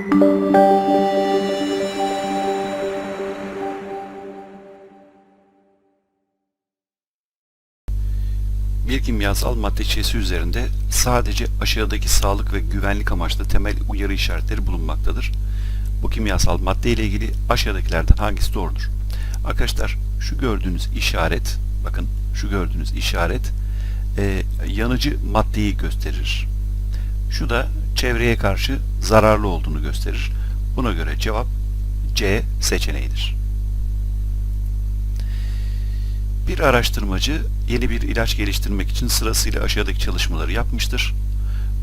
Bir kimyasal madde içerisi üzerinde sadece aşağıdaki sağlık ve güvenlik amaçlı temel uyarı işaretleri bulunmaktadır. Bu kimyasal madde ile ilgili aşağıdakilerden hangisi doğrudur? Arkadaşlar şu gördüğünüz işaret, bakın şu gördüğünüz işaret e, yanıcı maddeyi gösterir. Şu da çevreye karşı zararlı olduğunu gösterir. Buna göre cevap C seçeneğidir. Bir araştırmacı yeni bir ilaç geliştirmek için sırasıyla aşağıdaki çalışmaları yapmıştır.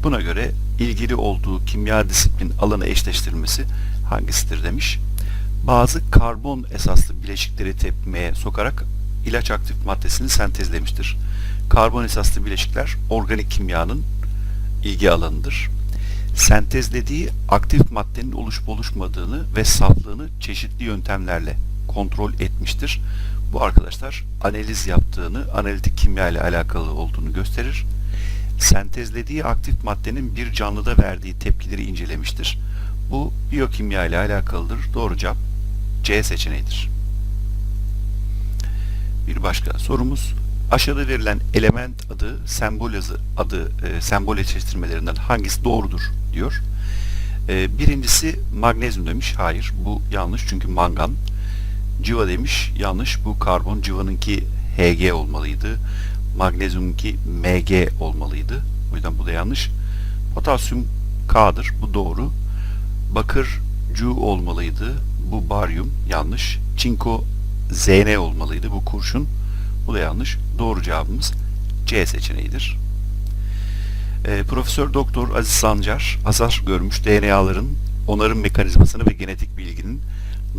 Buna göre ilgili olduğu kimya disiplin alanı eşleştirilmesi hangisidir demiş. Bazı karbon esaslı bileşikleri tepkimeye sokarak ilaç aktif maddesini sentezlemiştir. Karbon esaslı bileşikler organik kimyanın ilgi alanıdır. Sentezlediği aktif maddenin oluşup oluşmadığını ve saflığını çeşitli yöntemlerle kontrol etmiştir. Bu arkadaşlar analiz yaptığını, analitik kimya ile alakalı olduğunu gösterir. Sentezlediği aktif maddenin bir canlıda verdiği tepkileri incelemiştir. Bu biyokimya ile alakalıdır. Doğru cevap C seçeneğidir. Bir başka sorumuz. Aşağıda verilen element adı, sembol adı, e, sembol eşleştirmelerinden hangisi doğrudur diyor. E, birincisi magnezyum demiş. Hayır bu yanlış çünkü mangan. Civa demiş. Yanlış. Bu karbon. Civanınki Hg olmalıydı. Magnezyumki Mg olmalıydı. O yüzden bu da yanlış. Potasyum K'dır. Bu doğru. Bakır Cu olmalıydı. Bu baryum. Yanlış. Çinko Zn olmalıydı. Bu kurşun. Bu da yanlış. Doğru cevabımız C seçeneğidir. E, Profesör Doktor Aziz Sancar hasar görmüş DNA'ların onarım mekanizmasını ve genetik bilginin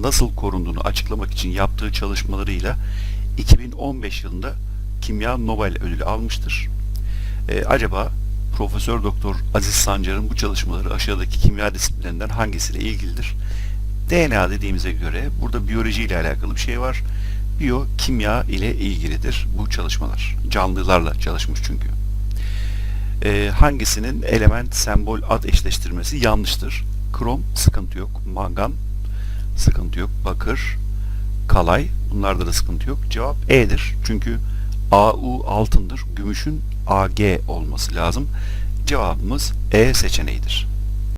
nasıl korunduğunu açıklamak için yaptığı çalışmalarıyla 2015 yılında Kimya Nobel ödülü almıştır. Ee, acaba Profesör Doktor Aziz Sancar'ın bu çalışmaları aşağıdaki kimya disiplinlerinden hangisiyle ilgilidir? DNA dediğimize göre burada biyoloji ile alakalı bir şey var. Biyokimya ile ilgilidir bu çalışmalar. Canlılarla çalışmış çünkü. Ee, hangisinin element, sembol, ad eşleştirmesi yanlıştır? Krom sıkıntı yok. Mangan sıkıntı yok. Bakır, kalay bunlarda da sıkıntı yok. Cevap E'dir. Çünkü AU altındır. Gümüşün AG olması lazım. Cevabımız E seçeneğidir.